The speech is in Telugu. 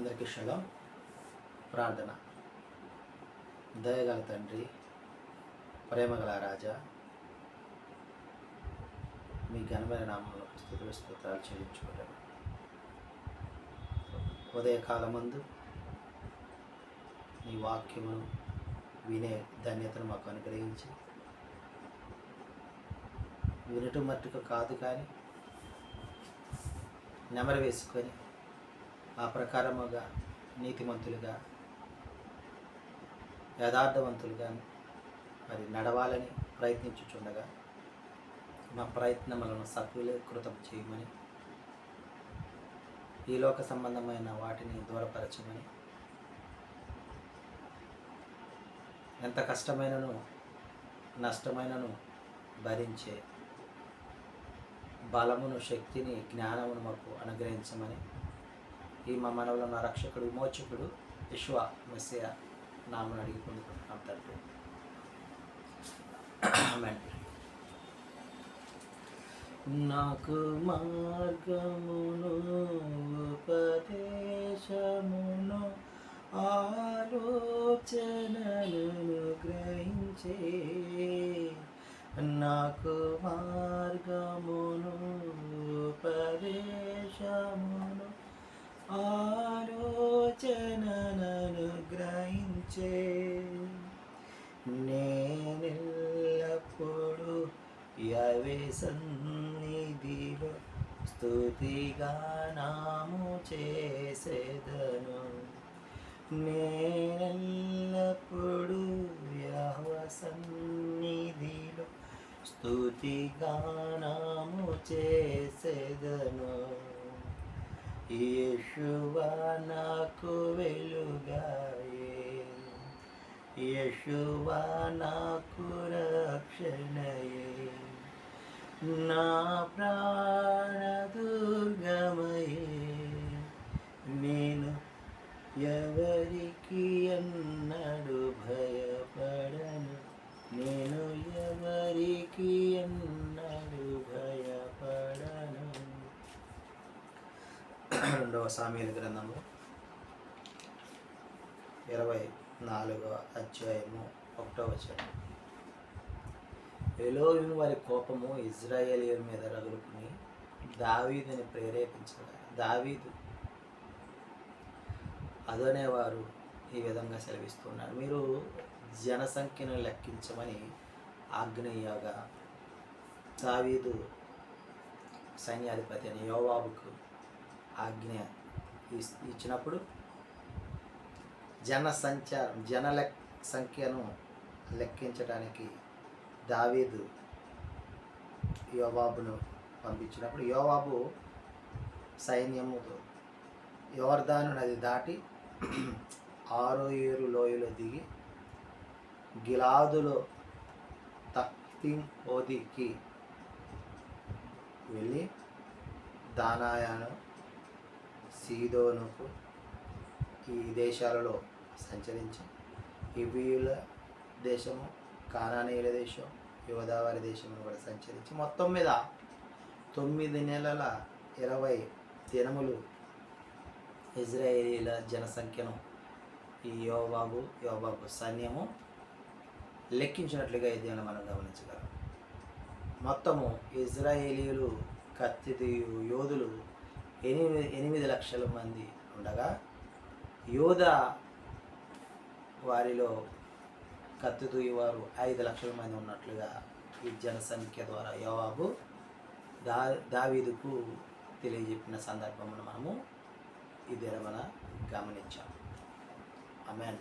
అందరికీ శుభం. ప్రార్థన. దయగల తండ్రి ప్రేమగల రాజా మీ ఘనమైన నామంలో స్థుతులు స్తోత్రాలు చెల్లించుకుంటాను ఉదయకాలమందు నీ వాక్యమును వినే ధన్యతను మాకు అనుగ్రహించి వినటం మట్టుకు కాదు కానీ నెమరు వేసుకొని ఆ ప్రకారముగా నీతిమంతులుగా యథార్థవంతులుగా మరి నడవాలని ప్రయత్నించుచుండగా మా ప్రయత్నములను సఫలీకృతం చేయమని ఈ లోక సంబంధమైన వాటిని దూరపరచమని ఎంత కష్టమైనను నష్టమైనను భరించే బలమును శక్తిని జ్ఞానమును మాకు అనుగ్రహించమని ఈ మా మనవులో రక్షకుడు విమోచకుడు యశ్వ మెస్సయ నామను అడిగి పొందుకుంటున్నాం తండ్రి. నాకు మార్గమును ఉపదేశమును ఆలోచనలను గ్రహించే నాకు మార్గమును ఉపదేశమును ఆలోచనను గ్రహించే నేనెల్లప్పుడు యవే సన్నిధిలో స్థుతిగా నాము చేసేదను. నేనెల్లప్పుడు యహవ సన్నిధిలో స్తుతిగా నాము చేసేదను. యేషువా నాకు వెలుగాయే. యశువా నాకు రక్షణయే. నా ప్రాణ దుర్గమయే. నేను ఎవరికి అన్న రెండవ సామీల గ్రంథము. ఇరవై నాలుగవ అధ్యాయము ఒకటవ వచనం. ఎలోవిను వారి కోపము ఇజ్రాయేలీయుల మీద రగులుకుని దావీదుని ప్రేరేపించగా దావీదు అదనేవారు ఈ విధంగా సెలవిస్తున్నారు. మీరు జనసంఖ్యను లెక్కించమని ఆగ్నేయగా దావీదు సైన్యాధిపతి అని యోవాబుకు ఆజ్ఞ ఇచ్చినప్పుడు జన సంచారం జన లెక్ సంఖ్యను లెక్కించడానికి దావీదు యోవాబును పంపించినప్పుడు యోవాబు సైన్యముతో యోర్దాను నది దాటి ఆరోయేరు ఏరు లోయలో దిగి గిలాదులో తక్తిం ఓదికి వెళ్ళి దానాయాను సీదోనుకు ఈ దేశాలలో సంచరించి. ఇబియుల దేశము కానానీయుల దేశం యువదావారి దేశమును కూడా సంచరించి. మొత్తం మీద తొమ్మిది నెలల ఇరవై దినములు ఇజ్రాయేలీల జనసంఖ్యను ఈ యోబాబు యోబాబు సైన్యము లెక్కించినట్లుగా ఇది అని మనం గమనించగలం. మొత్తము ఇజ్రాయేలీలు కత్తి యోధులు ఎనిమిది ఎనిమిది లక్షల మంది ఉండగా యోధ వారిలో కత్తి వారు ఐదు లక్షల మంది ఉన్నట్లుగా ఈ జనసంఖ్య ద్వారా యోవాబు దా దావీదుకు తెలియజెప్పిన సందర్భమును మనము ఇది మన గమనించాం అమెన్